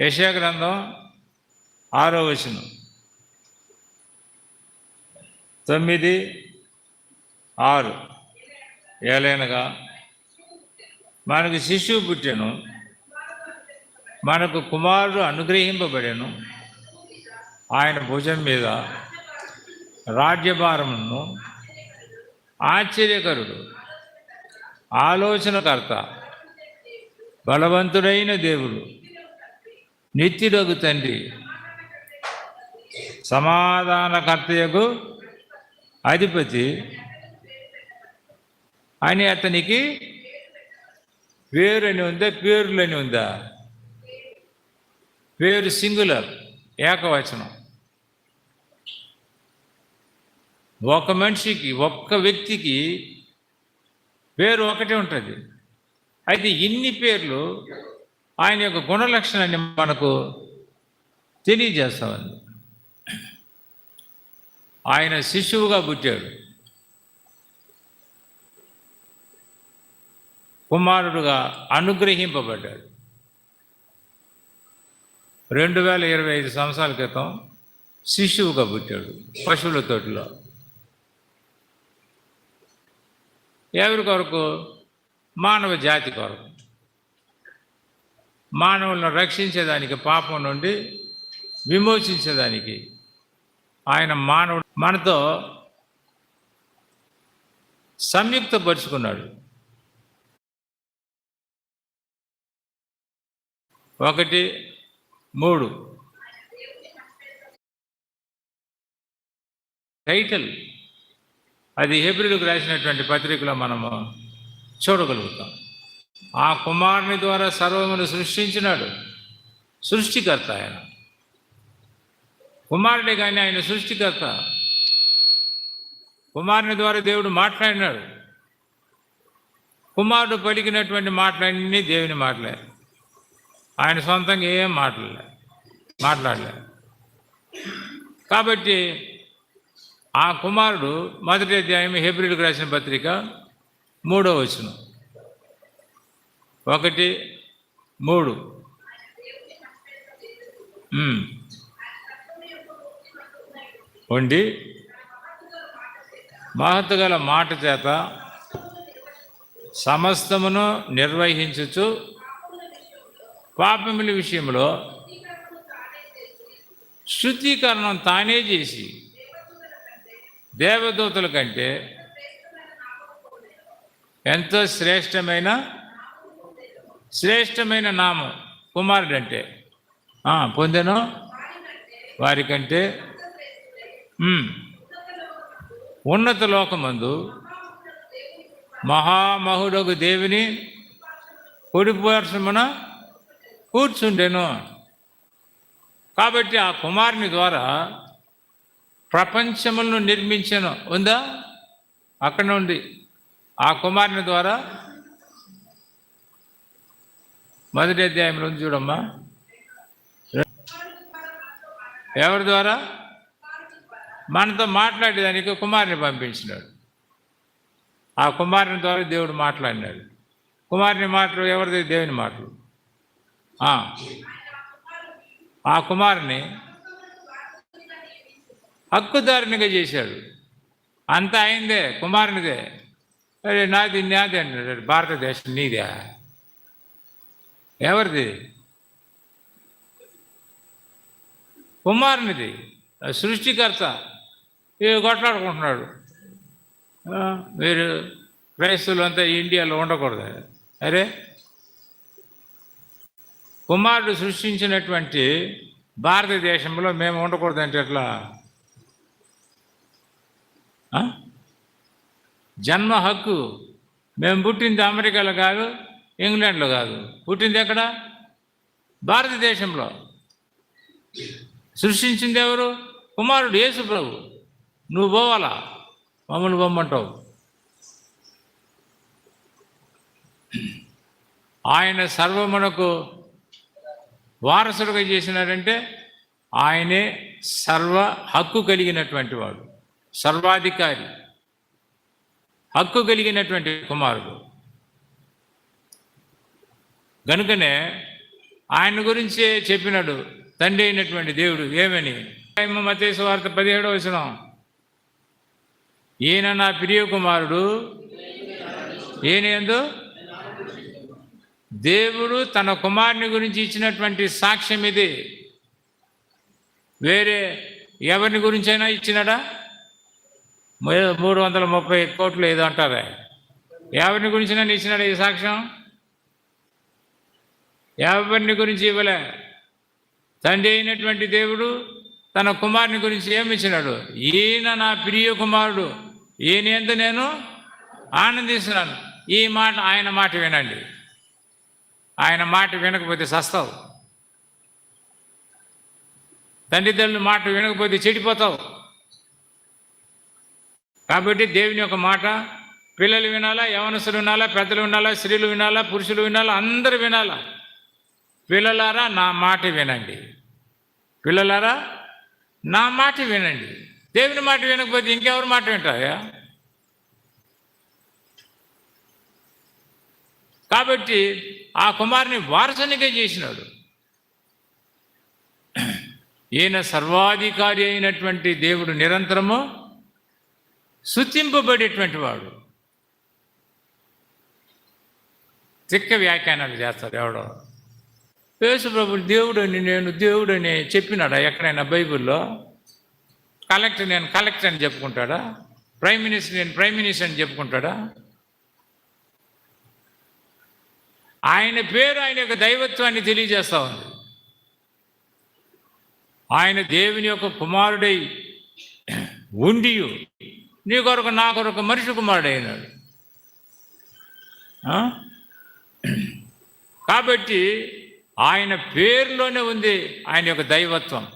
యశా గ్రంథం ఆరో వచనం. తొమ్మిది ఆరు. ఏలైనగా మనకు శిశువు పుట్టెను మనకు కుమారుడు అనుగ్రహింపబడెను ఆయన భుజం మీద రాజ్యభారమును ఆశ్చర్యకరుడు ఆలోచనకర్త బలవంతుడైన దేవుడు. నిత్యుడగు తండ్రి. సమాధానకర్తయకు అధిపతి. అని అతనికి పేరు అని ఉందా పేర్లని ఉందా? పేరు సింగులర్ ఏకవచనం. ఒక మనిషికి ఒక్క వ్యక్తికి పేరు ఒకటే ఉంటుంది. అయితే ఇన్ని పేర్లు ఆయన యొక్క గుణలక్షణాన్ని మనకు తెలియజేస్తామండి. ఆయన శిశువుగా పుట్టాడు. కుమారుడుగా అనుగ్రహింపబడ్డాడు. రెండు వేల ఇరవై ఐదు సంవత్సరాల క్రితం శిశువుగా పుట్టాడు పశువుల తోటిలో. ఎవరి కొరకు? మానవ జాతి కొరకు. మానవులను రక్షించేదానికి పాపం నుండి విమోచించేదానికి ఆయన మానవుడు మనతో సంయుక్తపరుచుకున్నాడు. ఒకటి మూడు. టైటిల్. అది హెబ్రిలకు రాసినటువంటి పత్రికలో మనము చూడగలుగుతాం. ఆ కుమారుని ద్వారా సర్వమును సృష్టించినాడు. సృష్టికర్త ఆయన. కుమారుడే కానీ ఆయన సృష్టికర్త. కుమారుని ద్వారా దేవుడు మాట్లాడినాడు. కుమారుడు పలికినటువంటి మాటలన్నీ దేవుని మాటలే. ఆయన సొంతంగా ఏం మాట్లాడలే. మాట్లాడలే. కాబట్టి ఆ కుమారుడు మొదటి అధ్యాయం హెబ్రిల్కి రాసిన పత్రిక మూడో వచనం. ఒకటి మూడు. ఉండి మహత్తు గల మాట చేత సమస్తమును నిర్వహించుచు పాపముల విషయంలో శుద్ధీకరణం తానే చేసి దేవదూతల కంటే ఎంతో శ్రేష్టమైన శ్రేష్టమైన నామం కుమారుడు అంటే పొందెను? వారికంటే. ఉన్నత లోకమందు మహామహుడగు దేవుని కుడిపోర్షమున కూర్చుండెను. కాబట్టి ఆ కుమారుని ద్వారా ప్రపంచములను నిర్మించను. ఉందా? అక్కడ నుండి. ఆ కుమారుని ద్వారా మొదటి అధ్యాయంలో ఉంది చూడమ్మా. ఎవరి ద్వారా? మనతో మాట్లాడేదానికి కుమారుని పంపించినాడు. ఆ కుమారుని ద్వారా దేవుడు మాట్లాడినాడు. కుమారుని మాటలు ఎవరిది? దేవుని మాటలు. ఆ. ఆ కుమారుని హక్కుదారునిగా చేశాడు. అంతా అయిందే కుమారునిదే. అరే నాది నాది అన్నాడు. భారతదేశం నీదే. ఎవరిది? కుమారునిది. సృష్టికర్త. ఇవి కొట్లాడుకుంటున్నాడు. మీరు క్రైస్తవులు అంతా ఇండియాలో ఉండకూడదు. అరే? కుమారుడు సృష్టించినటువంటి భారతదేశంలో మేము ఉండకూడదు అంటే ఎట్లా? జన్మ హక్కు. మేము పుట్టింది అమెరికాలో కాదు ఇంగ్లాండ్లో కాదు. పుట్టింది ఎక్కడ? భారతదేశంలో. సృష్టించింది ఎవరు? కుమారుడు యేసు ప్రభు. నువ్వు పోవాలా? మమ్మల్ని పొమ్మంటావు. ఆయన సర్వమునకు వారసుడుగా చేసినారంటే ఆయనే సర్వ హక్కు కలిగినటువంటి వాడు. సర్వాధికారి. హక్కు కలిగినటువంటి కుమారుడు. గనుకనే ఆయన గురించే చెప్పినాడు తండ్రి అయినటువంటి దేవుడు ఏమని? మతేసు వార్త పదిహేడవ వచనం. ఈయన నా ప్రియ కుమారుడు ఈయన ఎందు? దేవుడు తన కుమారుని గురించి ఇచ్చినటువంటి సాక్ష్యం ఇది. వేరే ఎవరిని గురించైనా ఇచ్చినాడా? మూడు వందల ముప్పై కోట్లు ఏదో అంటారా. ఎవరిని గురించినా ఇచ్చినాడా ఈ సాక్ష్యం? ఎవరిని గురించి ఇవ్వలే? తండ్రి అయినటువంటి దేవుడు తన కుమారుని గురించి ఏమి ఇచ్చినాడు? ఈయన నా ప్రియ కుమారుడు. ఈయన ఎంత నేను ఆనందిస్తున్నాను. ఈ మాట ఆయన మాట వినండి. ఆయన మాట వినకపోతే సస్తావు. తండ్రి మాట వినకపోతే చెడిపోతావు. కాబట్టి దేవుని యొక్క మాట పిల్లలు వినాలా యవనసులు వినాలా పెద్దలు వినాలా స్త్రీలు వినాలా పురుషులు వినాలా అందరూ వినాలా. పిల్లలారా నా మాట వినండి. పిల్లలారా నా మాట వినండి. దేవుని మాట వినకపోతే ఇంకెవరి మాట వింటాయా? కాబట్టి ఆ కుమారుని వారసునిగా చేసినాడు. ఈయన సర్వాధికారి అయినటువంటి దేవుడు నిరంతరము శుతింపబడేటువంటి వాడు. తిక్క వ్యాఖ్యానాలు చేస్తారు ఎవడో. యేసు ప్రభు దేవుడని నేను దేవుడని చెప్పినాడా ఎక్కడైనా బైబిల్లో? కలెక్టర్ నేను కలెక్టర్ అని చెప్పుకుంటాడా? ప్రైమ్ మినిస్టర్ నేను ప్రైమ్ మినిస్టర్ అని చెప్పుకుంటాడా? ఆయన పేరు ఆయన యొక్క దైవత్వాన్ని తెలియజేస్తా ఉంది. ఆయన దేవుని యొక్క కుమారుడై ఉండి నీ కొరకు నా కొరకు మనిషి కుమారుడైనాడు. కాబట్టి ఆయన పేరులోనే ఉంది ఆయన యొక్క దైవత్వం.